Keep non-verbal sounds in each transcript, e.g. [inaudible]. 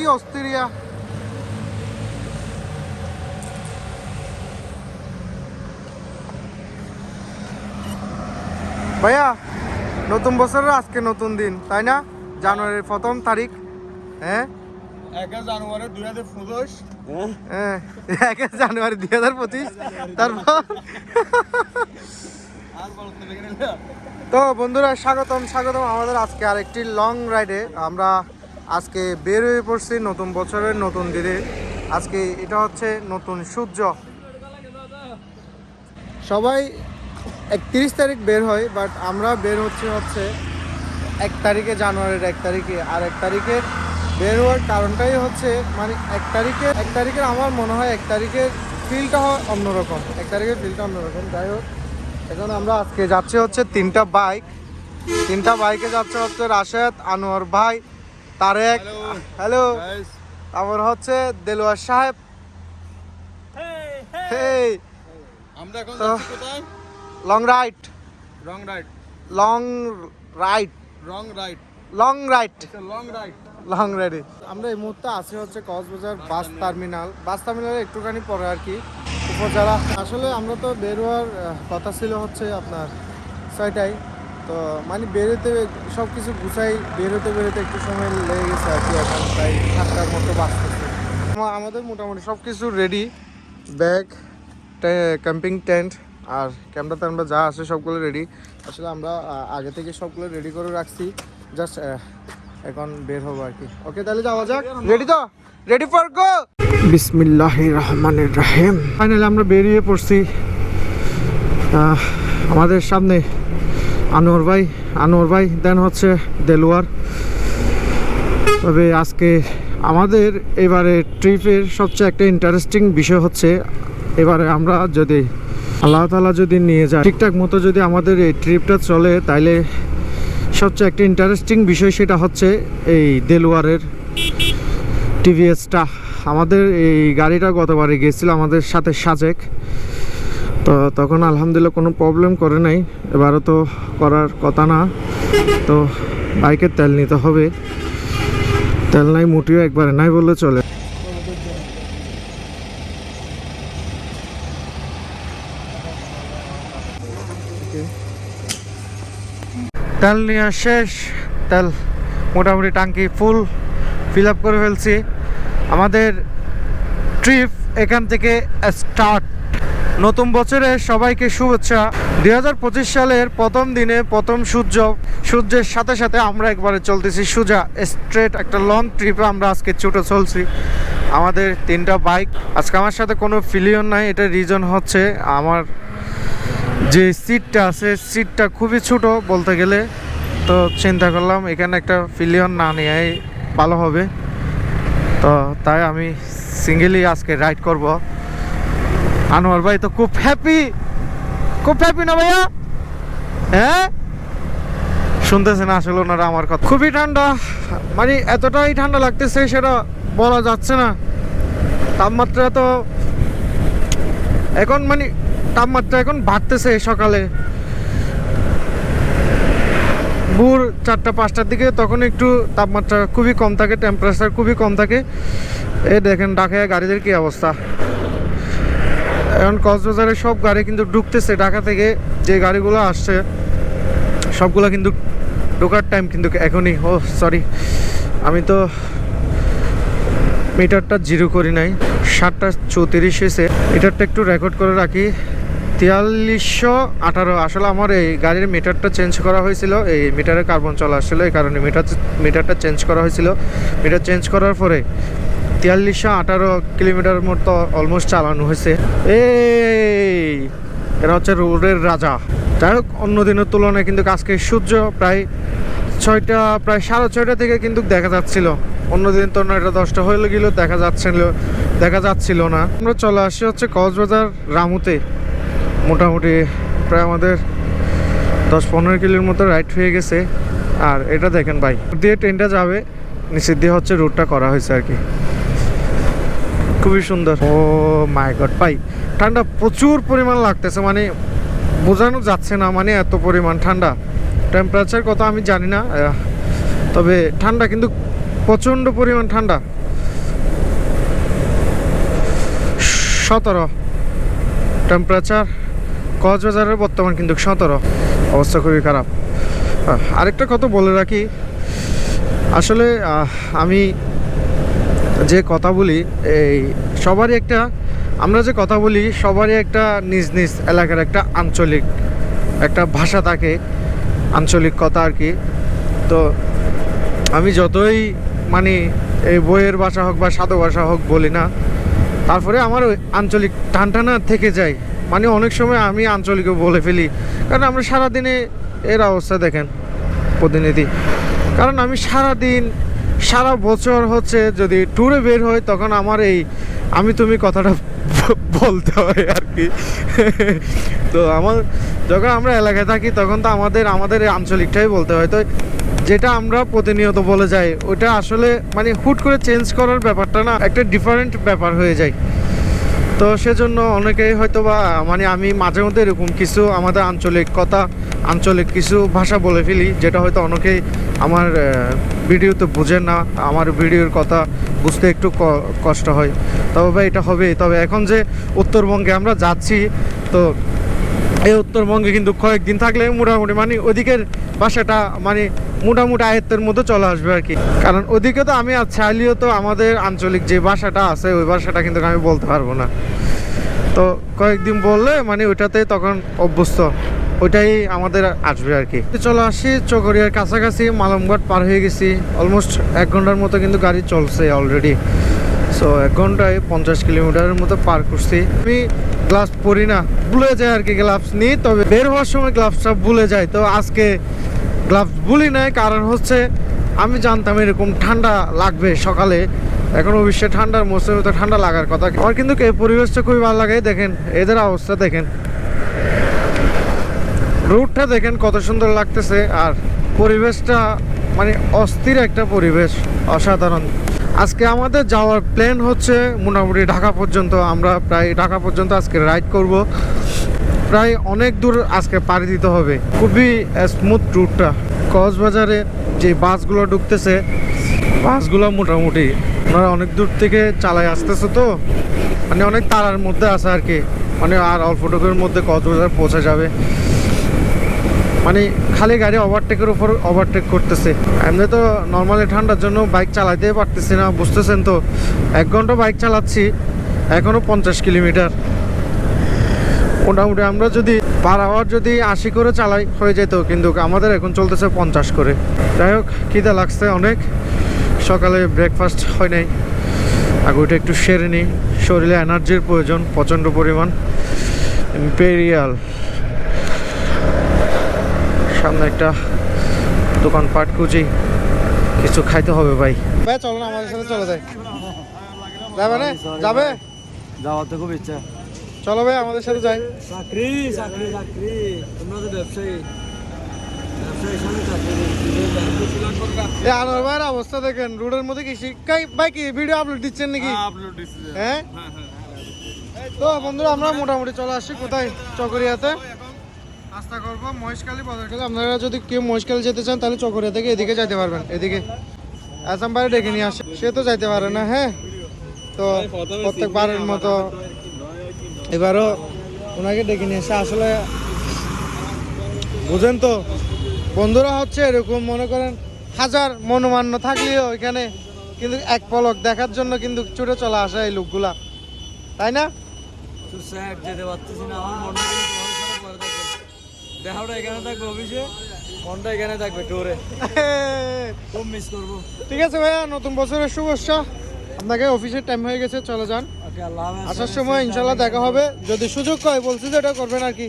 কি অস্থিরিয়া? ভাইয়া নতুন বছরের আজকে নতুন দিন তাই না? জানুয়ারির প্রথম তারিখ হ্যাঁ? একে জানুয়ারি দুই হাজার পঁচিশ। হ্যাঁ একে জানুয়ারি দুই হাজার পঁচিশ তারপর? তো বন্ধুরা স্বাগতম স্বাগতম আমাদের আজকে আরেকটি লং রাইডে আমরা আজকে বের হয়ে পড়ছি নতুন বছরের নতুন দিনে। আজকে এটা হচ্ছে নতুন সূর্য। সবাই একত্রিশ তারিখ বের হয় বাট আমরা বের হচ্ছে হচ্ছে এক তারিখে, জানুয়ারির এক তারিখে। আর এক তারিখে বের হওয়ার কারণটাই হচ্ছে মানে এক তারিখে, এক তারিখের আমার মনে হয় এক তারিখের ফিলটা হয় অন্যরকম। এক তারিখের ফিলটা অন্যরকম। যাই হোক, এখন আমরা আজকে যাচ্ছি হচ্ছে তিনটা বাইক তিনটা বাইকে যাচ্ছে হচ্ছে রাশেদ, আনোয়ার ভাই তারেক। হ্যালো তারপর হচ্ছে দেলোয়ার সাহেব। Long right wrong ride long right wrong ride long right long right long রাইডে আমরা এই মুহূর্তে আছি হচ্ছে কক্সবাজার বাস টার্মিনাল। বাস টার্মিনালে একটুখানি পরে আর কি উপজেলা। আসলে আমরা তো বের হওয়ার কথা ছিল হচ্ছে আপনার ছয়টায়। তো মানে বেরোতে সব কিছু গুছাই বেরোতে বেরোতে একটু সময় লেগে গেছে আর কি এখন প্রায় সাতটার মতো বাঁচতেছে। আমাদের মোটামুটি সব কিছু রেডি ব্যাগ ক্যাম্পিং টেন্ট আর ক্যামেরা ট্যামেরা যা আছে সবগুলো রেডি আসলে আমরা আগে থেকে সবগুলো রেডি করে রাখছি জাস্ট এখন বের হব আর কি। ওকে তাহলে যাওয়া যাক। রেডি তো? রেডি ফর গো বিসমিল্লাহ রহমানির রহিম। ফাইনালি আমরা বেরিয়ে পড়ছি আমাদের সামনে। আনোয়ার ভাই আনোয়ার ভাই, দেন হচ্ছে দেলোয়ার। তবে আজকে আমাদের এবারে ট্রিপের সবচেয়ে একটা ইন্টারেস্টিং বিষয় হচ্ছে, এবারে আমরা যদি আল্লাহ তালা যদি নিয়ে যায়, ঠিকঠাক মতো যদি আমাদের এই ট্রিপটা চলে, তাইলে সবচেয়ে একটা ইন্টারেস্টিং বিষয় সেটা হচ্ছে এই দেলোয়ারের টিভিএসটা আমাদের এই গাড়িটা গতবারে গিয়েছিল আমাদের সাথে সাজেক। তো তখন আলহামদুলিল্লাহ কোনো প্রবলেম করে নাই। এবারও তো করার কথা না। তো বাইকের তেল নিতে হবে। তেল নাই, মুটিও একবারে নাই বললে চলে। তেল নেওয়া শেষ। তেল মোটামুটি টাঙ্কি ফুল ফিল আপ করে ফেলছি। আমাদের ট্রিপ এখান থেকে স্টার্ট নতুন বছরে সবাইকে শুভেচ্ছা। দুই হাজার পঁচিশ সালের প্রথম দিনে প্রথম সূর্য, সূর্যের সাথে সাথে আমরা একবারে চলতেছি সোজা। স্ট্রেট একটা লং ট্রিপে আমরা আজকে ছুটে চলছি। আমাদের তিনটা বাইক। আজকে আমার সাথে কোনো ফিলিয়ন নাই, এটা রিজন হচ্ছে আমার যে সিটটা আছে, সিটটা খুবই ছোট বলতে গেলে। তো চিন্তা করলাম এখানে একটা ফিলিয়ন না নেওয়াই ভালো হবে। তো তাই আমি সিঙ্গেলি আজকে রাইড করব। আনোয়ার ভাই তো খুব হ্যাপি খুব হ্যাপি না ভাইয়া? হ্যাঁ? শুনতেছে না আসলে ওনারা আমার কথা। খুবই ঠান্ডা। মানে এতটাই ঠান্ডা লাগতেছে সেটা বলা যাচ্ছে না। তাপমাত্রা তো এখন মানে তাপমাত্রা এখন বাড়তেছে সকালে। ভোর চারটা, পাঁচটার দিকে তখন একটু তাপমাত্রা খুবই কম থাকে টেম্পারেচার খুবই কম থাকে। এ দেখেন, ঢাকায় গাড়িদের কি অবস্থা? এখন কক্সবাজারে সব গাড়ি কিন্তু ঢুকতেছে। ঢাকা থেকে যে গাড়িগুলো আসছে, সবগুলো কিন্তু ঢোকার টাইম কিন্তু এখনই। ও সরি আমি তো মিটারটা জিরো করি নাই। সাতটা চৌত্রিশ এসে মিটারটা একটু রেকর্ড করে রাখি। তিয়াল্লিশশো আঠারো। আসলে আমার এই গাড়ির মিটারটা চেঞ্জ করা হয়েছিল। এই মিটারে কার্বন চলে আসছিল। এই কারণে মিটার, মিটারটা চেঞ্জ করা হয়েছিল। মিটার চেঞ্জ করার পরে তিয়াল্লিশশো আঠারো কিলোমিটার মতো অলমোস্ট চালানো হয়েছে। এই, এরা হচ্ছে রোডের রাজা। যাই হোক, অন্য দিনের তুলনায় কিন্তু আজকে সূর্য প্রায় ছয়টা, প্রায় সাড়ে ছয়টা থেকে কিন্তু দেখা যাচ্ছিল। অন্যদিন তো নয়টা দশটা হয়ে গেল দেখা যাচ্ছিল দেখা যাচ্ছিল না। আমরা চলে আসি হচ্ছে কক্সবাজার রামুতে। মোটামুটি প্রায় আমাদের দশ পনেরো কিলোর মতো রাইড হয়ে গেছে। আর এটা দেখেন ভাই, দিয়ে ট্রেনটা যাবে, নিচের দিয়ে হচ্ছে রুটটা করা হয়েছে আর কি। খুবই সুন্দর। ও মাই গড, ভাই, ঠান্ডা প্রচুর পরিমাণ লাগতেছে মানে বোঝানো যাচ্ছে না মানে এত পরিমাণ ঠান্ডা। টেম্পারেচার কত আমি জানি না তবে ঠান্ডা কিন্তু প্রচণ্ড পরিমাণ ঠান্ডা। সতেরো। টেম্পারেচার কক্সবাজারের বর্তমান কিন্তু সতেরো। অবস্থা খুবই খারাপ। আরেকটা কথা বলে রাখি। আসলে আমি যে কথা বলি, এই সবারই একটা, আমরা যে কথা বলি, সবারই একটা নিজ নিজ এলাকার একটা আঞ্চলিক, একটা ভাষা থাকে আঞ্চলিক কথা আর কি। তো আমি যতই মানে এই বইয়ের ভাষা হোক বা সাধু ভাষা হোক বলি না, তারপরে আমার আঞ্চলিক টানটানা থেকে যায়। মানে অনেক সময় আমি আঞ্চলিকও বলে ফেলি, কারণ আমরা সারাদিনে এর অবস্থা দেখেন, প্রতিনিধি। কারণ আমি সারা দিন সারা বছর হচ্ছে যদি ট্যুরে বের হয়, তখন আমার এই আমি তুমি কথাটা বলতে হয় আর কি। তো আমার যখন আমরা এলাকায় থাকি, তখন তো আমাদের আমাদের আঞ্চলিকটাই বলতে হয়। তো যেটা আমরা প্রতিনিয়ত বলে যাই, ওটা আসলে মানে হুট করে চেঞ্জ করার ব্যাপারটা না, একটা ডিফারেন্ট ব্যাপার হয়ে যায়। তো সেজন্য অনেকেই হয়তো বা মানে আমি মাঝে মধ্যে এরকম কিছু আমাদের আঞ্চলিক কথা, আঞ্চলিক কিছু ভাষা বলে ফেলি, যেটা হয়তো অনেকেই আমার ভিডিওতে বোঝেন না, আমার ভিডিওর কথা বুঝতে একটু কষ্ট হয়। তবে ভাই, এটা হবে তবে এখন যে উত্তরবঙ্গে আমরা যাচ্ছি, তো এই উত্তরবঙ্গে কিন্তু কয়েকদিন থাকলে মোটামুটি মানে ওদিকের ভাষাটা মানে মোটামুটি আয়ত্তের মধ্যে চলে আসবে আর কি। কারণ ওদিকে তো আমি আর চাইলেও তো আমাদের আঞ্চলিক যে ভাষাটা আছে, ওই ভাষাটা কিন্তু আমি বলতে পারব না। তো কয়েকদিন বললে মানে ওইটাতে তখন অভ্যস্ত, ওইটাই আমাদের আসবে আর কি। চলে আসি চকরিয়ার কাছাকাছি, মালমঘাট পার হয়ে গেছি। অলমোস্ট এক ঘণ্টার মতো কিন্তু গাড়ি চলছে অলরেডি সো এক ঘন্টায় পঞ্চাশ কিলোমিটারের মতো পার করছি। আমি গ্লাভস পরি না, ভুলে যাই আর কি গ্লাভস নিই, তবে বের হওয়ার সময় গ্লাভসটা ভুলে যায় তো আজকে গ্লাভস ভুলি নাই, কারণ হচ্ছে আমি জানতাম এরকম ঠান্ডা লাগবে সকালে। এখন অবশ্যই ঠান্ডার মৌসুমে তো ঠান্ডা লাগার কথা। আমার কিন্তু এই পরিবেশটা খুবই ভালো লাগে, দেখেন, এদের অবস্থা দেখেন। রুটটা দেখেন কত সুন্দর লাগতেছে, আর পরিবেশটা মানে অস্থির একটা পরিবেশ, অসাধারণ। আজকে আমাদের যাওয়ার প্ল্যান হচ্ছে মোটামুটি ঢাকা পর্যন্ত, আমরা প্রায় ঢাকা পর্যন্ত আজকে রাইড করব। প্রায় অনেক দূর আজকে পাড়ি দিতে হবে। খুবই স্মুথ রুটটা কক্সবাজারে যে বাসগুলো ঢুকতেছে, বাসগুলো মোটামুটি, ওনারা অনেক দূর থেকে চালায় আসতেছে তো। মানে অনেক তারার মধ্যে আছে আর কি। মানে আর অল্প অল্পটুকুর মধ্যে কক্সবাজার পৌঁছে যাবে। মানে খালি গাড়ি ওভারটেকের উপর ওভারটেক করতেছে। এমনি তো নর্মালি ঠান্ডার জন্য বাইক চালাইতে পারতেছি না, বুঝতেছেন তো? এক ঘণ্টা বাইক চালাচ্ছি এখনও পঞ্চাশ কিলোমিটার। মোটামুটি আমরা যদি পার আওয়ার যদি আশি করে চালাই হয়ে যেত কিন্তু আমাদের এখন চলতেছে পঞ্চাশ করে। যাই হোক খিদে লাগছে অনেক। সকালে ব্রেকফাস্ট হয় নাই। আগে ওইটা একটু সেরে নিই। শরীরে এনার্জির প্রয়োজন প্রচণ্ড পরিমাণ। ইম্পেরিয়াল সামনে একটা দোকান পাট খুঁজি। কিছু খাইতে হবে ভাই। ভাই চলো না আমাদের সাথে চলে যাই। যাবে না? যাবে? যাওয়ার তো খুব ইচ্ছা। চলো ভাই আমাদের সাথে যাই। চাকরি চাকরি চাকরি। তোমরা তো ব্যবসায়ী। আনোয়ার ভাইয়ের অবস্থা দেখেন রোডের মধ্যে কি শিক্ষাই ভাই কি ভিডিও আপলোড দিচ্ছেন নাকি? হ্যাঁ তো বন্ধুরা আমরা মোটামুটি চলে আসছি কোথায়? চকরিয়াতে। করব মহেশখালী আপনারা যদি কেউ মহেশখালী যেতে চান তাহলে চকরিয়া থেকে এদিকে যাইতে পারবেন। এদিকে। আসাম বাইরে ডেকে নিয়ে আসে। সে তো যাইতে পারে না হ্যাঁ? তো প্রত্যেকবারের মতো এবারও ওনাকে ডেকে নিয়ে এসে আসলে বুঝেন তো বন্ধুরা হচ্ছে এরকম মনে করেন হাজার মনোমান্য থাকলেও এখানে কিন্তু এক পলক দেখার জন্য কিন্তু ছুটে চলে আসে এই লোকগুলা। তাই না? দেখাটা এখানে থাকবে অফিসে মনটা এখানে থাকবে [laughs] খুব মিস করব। ঠিক আছে ভাইয়া নতুন বছরের শুভেচ্ছা। আপনাকে অফিসের টাইম হয়ে গেছে চলে যান। আসার সময় ইনশাল্লাহ দেখা হবে। যদি সুযোগ হয় বলছি যে এটা করবেন আর কি।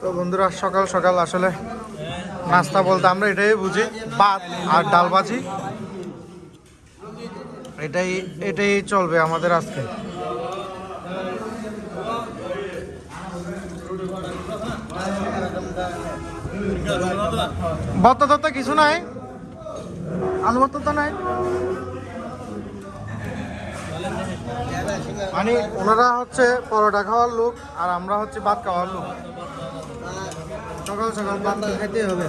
তো বন্ধুরা সকাল সকাল আসলে নাস্তা বলতে আমরা এটাই বুঝি ভাত আর ডাল ভাজি। এটাই এটাই চলবে আমাদের আজকে। ভত্তা টত্তা কিছু নাই? আলু ভত্তা তো নাই? মানে ওনারা হচ্ছে পরোটা খাওয়ার লোক আর আমরা হচ্ছে ভাত খাওয়ার লোক। সকাল সকাল ভাত তো হবে।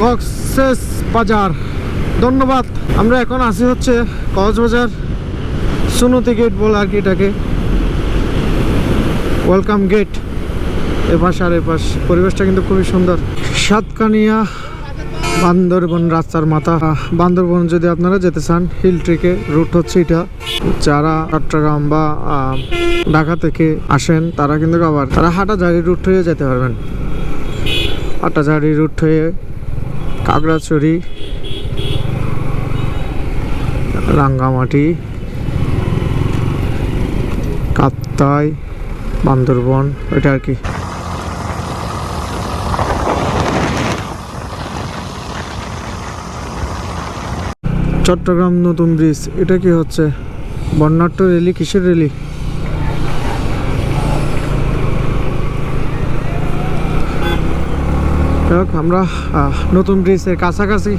কক্সেস বাজার। ধন্যবাদ। আমরা এখন আসি হচ্ছে কক্সবাজার। সুনতি গেট বলে আর কি এটাকে। Welcome gate. এ পাশ আর এ পাশ পরিবেশটা কিন্তু খুবই সুন্দর। সাতকানিয়া বান্দরবন রাস্তার মাথা। বান্দরবন যদি আপনারা যেতে চান হিল ট্রেকে রুট হচ্ছে এটা। যারা চট্টগ্রাম বা ঢাকা থেকে আসেন, তারা কিন্তু আবার, তারা হাটাঝাড়ি রুট হয়ে যেতে পারবেন। হাটাঝাড়ি রুট হয়ে কাগড়াছড়ি, রাঙ্গামাটি, কাপ্তাই, বান্দরবন এটা আর কি। চট্টগ্রাম নতুন ব্রিজ, এটা কি হচ্ছে? বর্ণাঢ্য রেলি, কিসের রেলি? আমরা নতুন ব্রিজের কাছাকাছি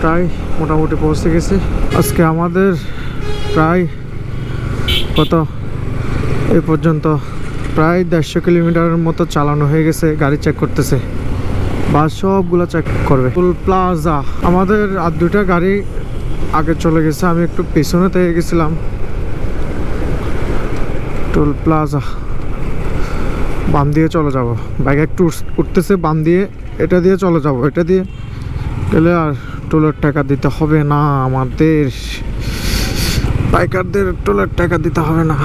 প্রায় মোটামুটি পৌঁছে গেছি। আজকে আমাদের প্রায় কত? এ পর্যন্ত প্রায় দেড়শো কিলোমিটারের মতো চালানো হয়ে গেছে, গাড়ি চেক করতেছে। বাস সবগুলো চেক করবে। টুল প্লাজা আমাদের আর দুটা গাড়ি আগে চলে গেছে, আমি একটু পেছনে থেকে গেছিলাম। টোল প্লাজা বাম দিয়ে চলে যাব। বাইক একটু উঠতেছে বাম দিয়ে, এটা দিয়ে চলে যাব। এটা দিয়ে গেলে আর টোলের টাকা দিতে হবে না আমাদের। বাইকারদের টোলের টাকা দিতে হবে না।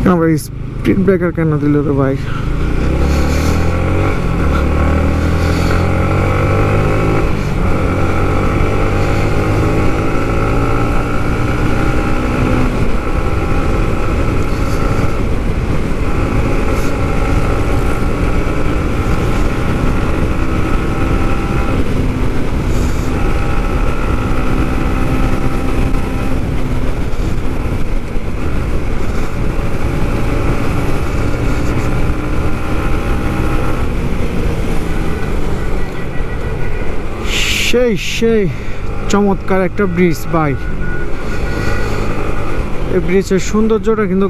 কেন ভাই, স্পিড ব্রেকার কেন দিল রে ভাই? সেই সেই চমৎকার একটা ব্রিজ ভাই। এই ব্রিজের সৌন্দর্যটা কিন্তু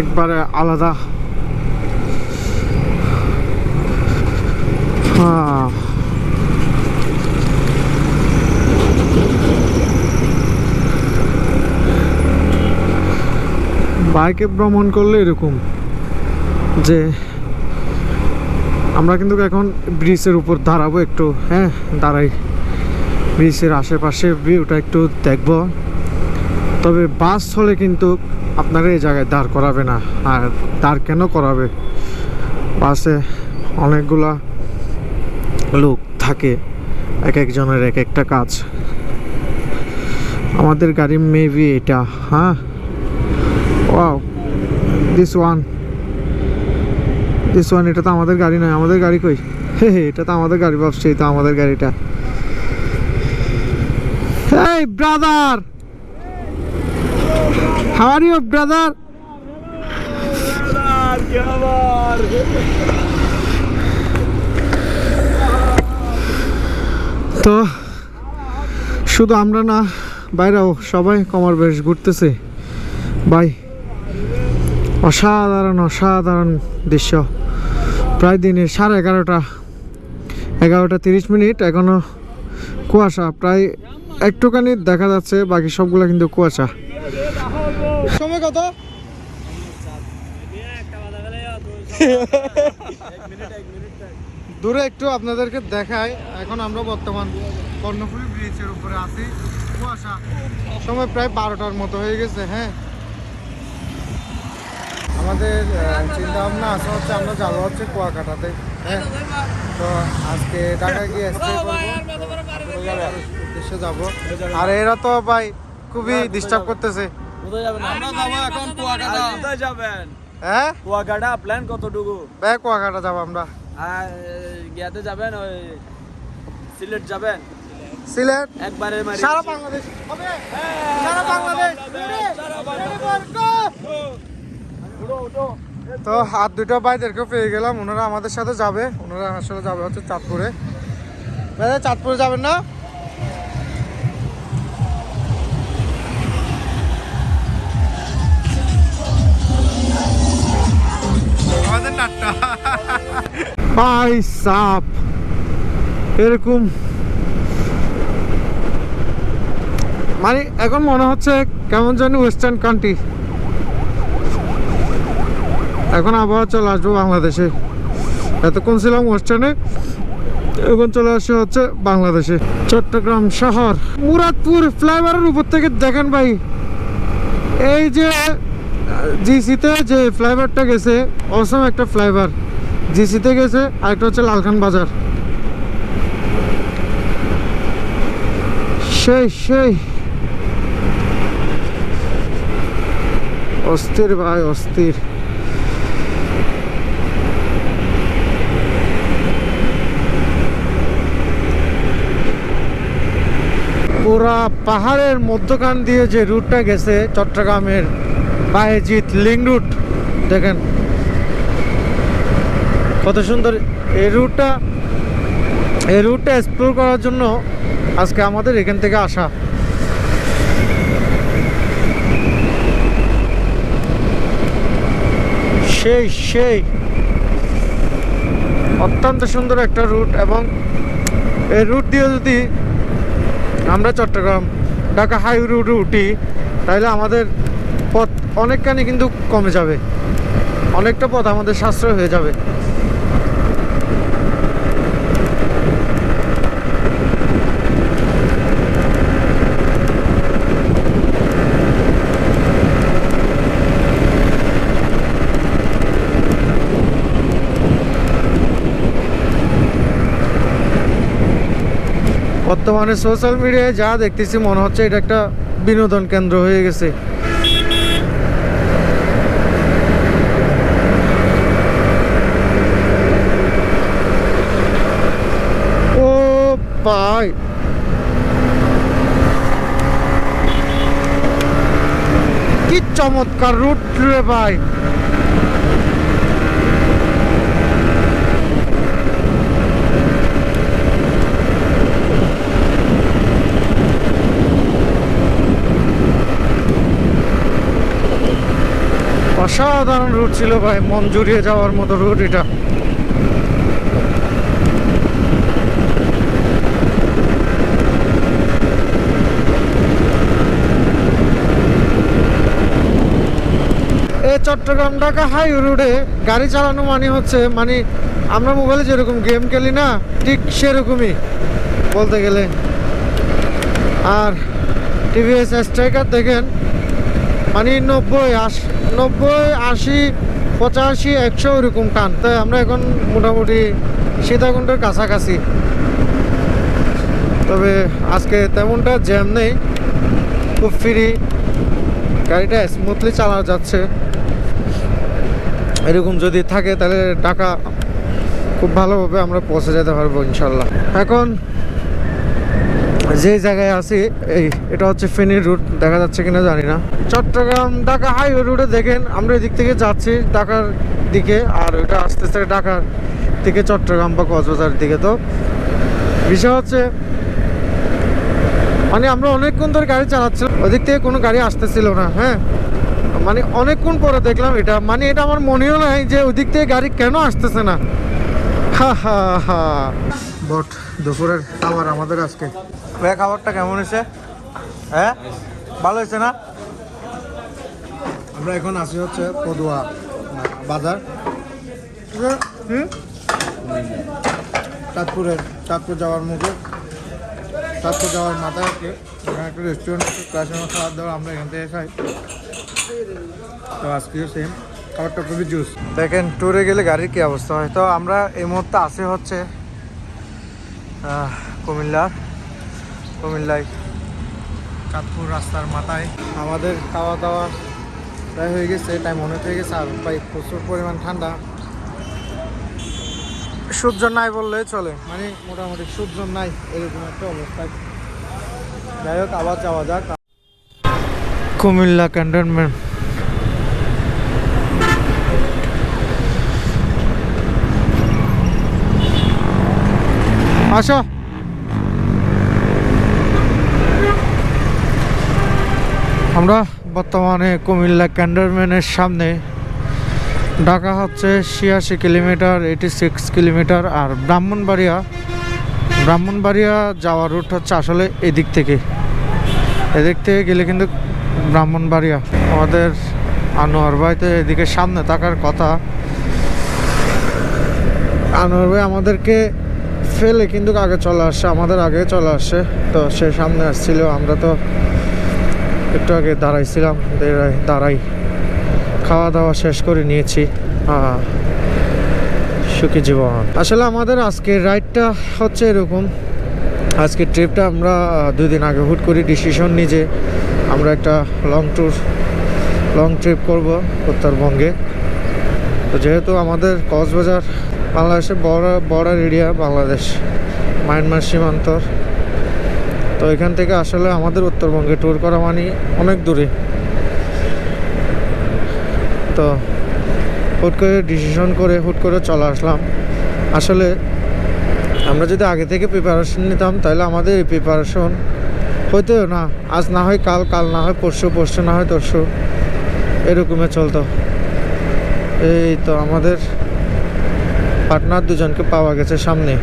একবারে আলাদা। হ্যাঁ বাইকে ভ্রমণ করলে এরকম যে আমরা কিন্তু এখন ব্রিজের উপর দাঁড়াবো একটু হ্যাঁ দাঁড়াই। ব্রিজের আশেপাশে ভিউটা একটু দেখব। তবে বাস হলে কিন্তু আপনারা এই জায়গায় দাঁড় করাবে না। আর দাঁড় কেন করাবে? বাসে অনেকগুলা লোক থাকে, এক একজনের এক একটা কাজ। আমাদের গাড়ি মেবি এটা হ্যাঁ? Wow this one this one এটা তো আমাদের গাড়ি নয়। আমাদের গাড়ি কই? হে [laughs] হে এটা তো আমাদের গাড়ি ভাবছি তো আমাদের গাড়িটা। Brother! How are you, brother? তো শুধু আমরা না, বাইরেও সবাই কমার বেশ ঘুরতেছে ভাই, অসাধারণ অসাধারণ দৃশ্য প্রায় দিনে সাড়ে এগারোটা এগারোটা তিরিশ মিনিট এখনও কুয়াশা, প্রায় একটুখানি দেখা যাচ্ছে বাকি সবগুলো কিন্তু কুয়াশা। সময় কত? দূরে একটু আপনাদেরকে দেখাই এখন আমরা বর্তমান কর্ণফুলী ব্রিজের উপরে আছি কুয়াশা। সময় প্রায় বারোটার মতো হয়ে গেছে হ্যাঁ। আমাদের চিন্তা ভাবনা আছে হচ্ছে আমরা যাব হচ্ছে কুয়াকাটাতে হ্যাঁ। তো আজকে ঢাকা গিয়ে স্টে করব। উদ্দেশ্যে যাব। আর এরা তো ভাই খুবই ডিস্টার্ব করতেছে। কোথায় আমরা যাব এখন কুয়াকাটা। যাবেন? হ্যাঁ? কুয়াকাটা? প্ল্যান কতটুকু? ভাই কুয়াকাটা যাব আমরা। আর গিয়াতে যাবেন? ওই সিলেট যাবেন? সিলেট? একবারে মারি। সারা বাংলাদেশ। হবে? সারা বাংলাদেশ। তো হাত দুটো ভাইদেরকে পেয়ে গেলাম। ওনারা আমাদের সাথে যাবে। ওনারা আসলে যাবে হচ্ছে চাঁদপুরে। চাঁদপুরে যাবেন না? ভাই সাপ। এরকম। মানে এখন মনে হচ্ছে কেমন জানি ওয়েস্টার্ন কান্ট্রি এখন আবহাওয়া চলে আসব বাংলাদেশে। এতক্ষণ ছিলাম ওয়েস্টার্নে এখন চলে আসছে হচ্ছে বাংলাদেশে। চট্টগ্রাম শহর। মুরাদপুর ফ্লাইওভারের উপর থেকে দেখেন ভাই। এই যে জিসিতে যে ফ্লাইওভারটা গেছে অসম একটা ফ্লাইওভার। জিসিতে গেছে, আরেকটা হচ্ছে লালখান বাজার। সেই সেই। অস্থির ভাই, অস্থির। পুরা পাহাড়ের মধ্যখান দিয়ে যে রুটটা গেছে, চট্টগ্রামের। বাহেজিৎ লিং রুট দেখেন। কত সুন্দর এই রুটটা। এই রুটটা এক্সপ্লোর করার জন্য আজকে আমাদের এখান থেকে আসা। সেই সেই। অত্যন্ত সুন্দর একটা রুট এবং এই রুট দিয়ে যদি আমরা চট্টগ্রাম ঢাকা হাই রুটে উঠি, তাহলে আমাদের পথ অনেকখানি কিন্তু কমে যাবে। অনেকটা পথ আমাদের সাশ্রয় হয়ে যাবে। বর্তমানে সোশ্যাল মিডিয়ায় যা দেখতেছি, মনে হচ্ছে এটা একটা বিনোদন কেন্দ্র হয়ে গেছে ও ভাই কি চমৎকার রুট রে ভাই। অসাধারণ রুট ছিল ভাই, মন জুড়িয়ে যাওয়ার মতো রুট এটা। চট্টগ্রাম ঢাকা হাই রোডে গাড়ি চালানো মানে হচ্ছে মানে আমরা মোবাইলে যেরকম গেম খেলি না, ঠিক সেরকমই বলতে গেলে। আর টিভিএস স্ট্রাইকার দেখেন মানে নব্বই আশি নব্বই, আশি, পঁচাশি, একশো ওরকম টান। তাই আমরা এখন মোটামুটি সীতাকুণ্ডের কাছাকাছি। তবে আজকে তেমনটা জ্যাম নেই, খুব ফ্রি গাড়িটা স্মুথলি চালানো যাচ্ছে। এরকম যদি থাকে তাহলে ঢাকা খুব ভালোভাবে আমরা পৌঁছে যেতে পারব ইনশাল্লাহ। এখন যে জায়গায় আছি, এই এটা হচ্ছে ফেনীর রুট দেখা যাচ্ছে কিনা জানি না। চট্টগ্রাম ঢাকা হাইওয়ে রুটে দেখেন, আমরা এদিক থেকে যাচ্ছি ঢাকার দিকে, আর ওটা আস্তে আস্তে ঢাকার থেকে চট্টগ্রাম বা কক্সবাজারের দিকে তো। বিষয় হচ্ছে মানে আমরা অনেকক্ষণ ধরে গাড়ি চালাচ্ছিলাম, ওদিক থেকে কোনো গাড়ি আসতেছিল না হ্যাঁ? মানে অনেকক্ষণ পরে দেখলাম এটা। মানে এটা আমার মনেও নাই যে ওদিক থেকে গাড়ি কেন আসতেছে না। হা হা হা। বট, দুপুরের খাবার আমাদের আজকে। ভাইয়া খাবারটা কেমন হয়েছে? হ্যাঁ? ভালো হয়েছে না? আমরা এখন আসি হচ্ছে পদুয়া বাজার। চাঁদপুরের, চাঁদপুর যাওয়ার মুখে। চাঁদপুর যাওয়ার মাথায় কি। এখানে একটা রেস্টুরেন্ট আছে খাবার দাবার আমরা এখান থেকে খাই। তো আজকেও সেম খাবারটা খুবই জুস দেখেন ট্যুরে গেলে গাড়ির কি অবস্থা হয়? তো আমরা এই মুহূর্তে আসি হচ্ছে আহ, কুমিল্লার কুমিল্লায়। চাঁদপুর রাস্তার মাথায়। আমাদের খাওয়া দাওয়া প্রায় হয়ে গেছে টাইম অনেক হয়ে গেছে আর ভাই প্রচুর পরিমাণ ঠান্ডা। সূর্য নাই বললে চলে। মানে মোটামুটি সূর্য নাই এরকম একটা অবস্থা। যাই হোক আবার যাওয়া যাক। কুমিল্লা ক্যান্টনমেন্ট। আসো। আমরা বর্তমানে কুমিল্লা ক্যান্টনমেন্টের সামনে। ঢাকা হচ্ছে ছিয়াশি কিলোমিটার এইটি সিক্স কিলোমিটার আর ব্রাহ্মণবাড়িয়া। ব্রাহ্মণবাড়িয়া যাওয়ার রুট হচ্ছে আসলে এদিক থেকে। এদিক থেকে গেলে কিন্তু ব্রাহ্মণবাড়িয়া। আমাদের আনোয়ার ভাই তো এদিকে সামনে থাকার কথা। আনোয়ার ভাই আমাদেরকে ফেলে কিন্তু আগে চলে আসছে আমাদের আগে চলে আসছে। তো সে সামনে আসছিল আমরা তো একটু আগে দাঁড়াইছিলাম দাঁড়াই খাওয়া দাওয়া শেষ করে নিয়েছি। সুখী জীবন। আসলে আমাদের আজকের রাইডটা হচ্ছে এরকম। আজকের ট্রিপটা আমরা আহ, দুই দিন আগে হুট করে ডিসিশন যে আমরা একটা লং ট্যুর লং ট্রিপ করব উত্তরবঙ্গে। তো যেহেতু আমাদের কক্সবাজার বাংলাদেশের border border area Bangladesh Myanmar সীমান্তর। তো এখান থেকে আসলে আমাদের উত্তরবঙ্গে ট্যুর করা মানে অনেক দূরে। তো হুট করে ডিসিশন করে, হুট করে চলে আসলাম। আসলে আমরা যদি আগে থেকে প্রিপারেশন নিতাম, তাহলে আমাদের এই প্রিপারেশন হইতো না, আজ না হয় কাল কাল না হয় পরশু পরশু না হয় তরশু। এরকমে চলতো। এই তো আমাদের পার্টনার দুজনকে পাওয়া গেছে সামনে।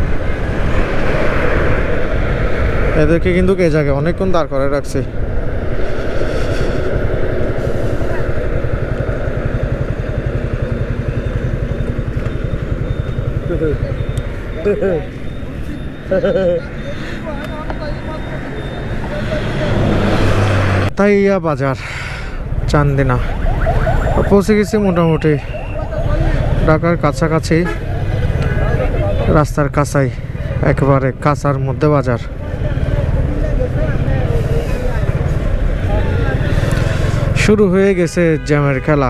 এদেরকে কিন্তু এ জায়গায় অনেকক্ষণ দাঁড় করে রাখছে। [laughs] তাইয়া বাজার, চান্দিনা। পৌঁছে গেছি মোটামুটি ঢাকার কাছাকাছি, রাস্তার কাছাই, একেবারে কাঁচার মধ্যে বাজার। শুরু হয়ে গেছে জ্যামের খেলা।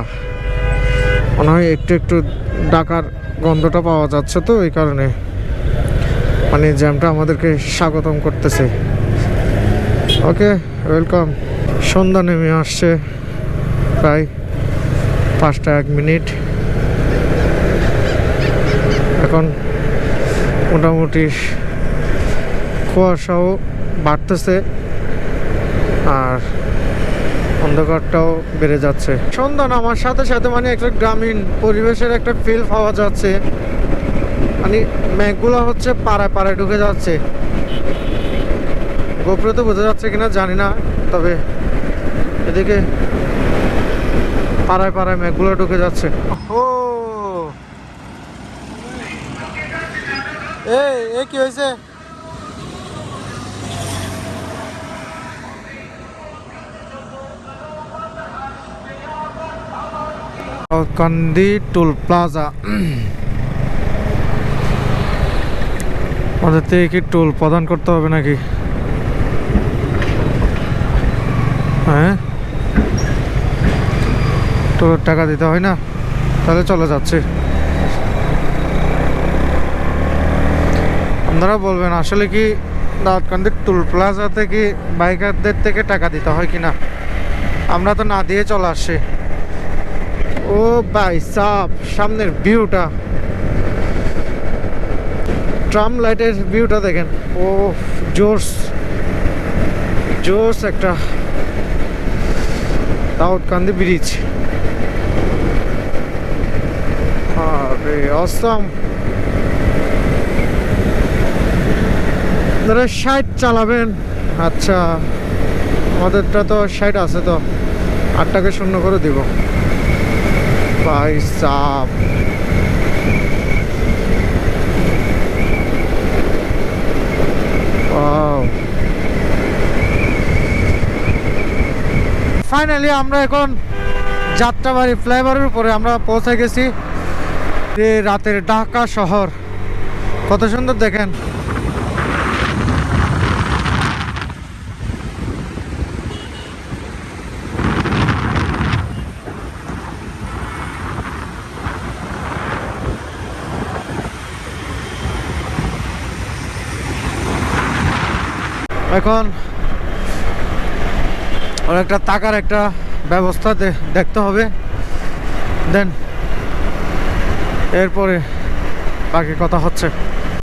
মনে হয় একটু একটু ডাকার গন্ধটা পাওয়া যাচ্ছে তো এই কারণে। মানে জ্যামটা আমাদেরকে স্বাগতম করতেছে। ওকে ওয়েলকাম সন্ধ্যা নেমে আসছে, প্রায় পাঁচটা এক মিনিট। এখন মোটামুটি কুয়াশাও বাড়তেছে আর অন্ধকারটাও বেড়ে যাচ্ছে। সন্ধ্যা নামার সাথে সাথে মানে একটা গ্রামীণ পরিবেশের একটা ফিল পাওয়া যাচ্ছে। মানে মেঘগুলো হচ্ছে পাড়ায় পাড়ায় ঢুকে যাচ্ছে। গোপ্রতে বোঝা যাচ্ছে কিনা জানি না। তবে এদিকে পাড়ায় পাড়ায় মেঘগুলো ঢুকে যাচ্ছে। ও। এই এ কি হয়েছে? Kandi toll plaza. আমাদের থেকে কি টোল প্রদান করতে হবে নাকি? হ্যাঁ? টোলের টাকা দিতে হয় না? তাহলে চলে যাচ্ছে। আপনারা বলবেন, আসলে কি দাউদকান্দির টুল প্লাজাতে কি বাইকারদের থেকে টাকা দিতে হয় কি না? আমরা তো না দিয়ে চলে আসছি। ও ভাই সাপ সামনের ভিউটা ট্রাম লাইটের ভিউটা দেখেন। ও জোস জোস একটা। দাউদকান্দি ব্রিজ। আরে ষাট চালাবেন। আচ্ছা আমাদেরটা তো ষাট আছে তো। আটটাকে শূন্য করে দিব। ভাই সাপ ফাইনালি আমরা এখন যাত্রাবাড়ি ফ্লাইওভারের উপরে আমরা পৌঁছে গেছি। রাতের ঢাকা শহর। কত সুন্দর দেখেন। এখন ওর একটা টাকার একটা ব্যবস্থা দেখতে হবে। দেন এরপরে বাকি কথা হচ্ছে।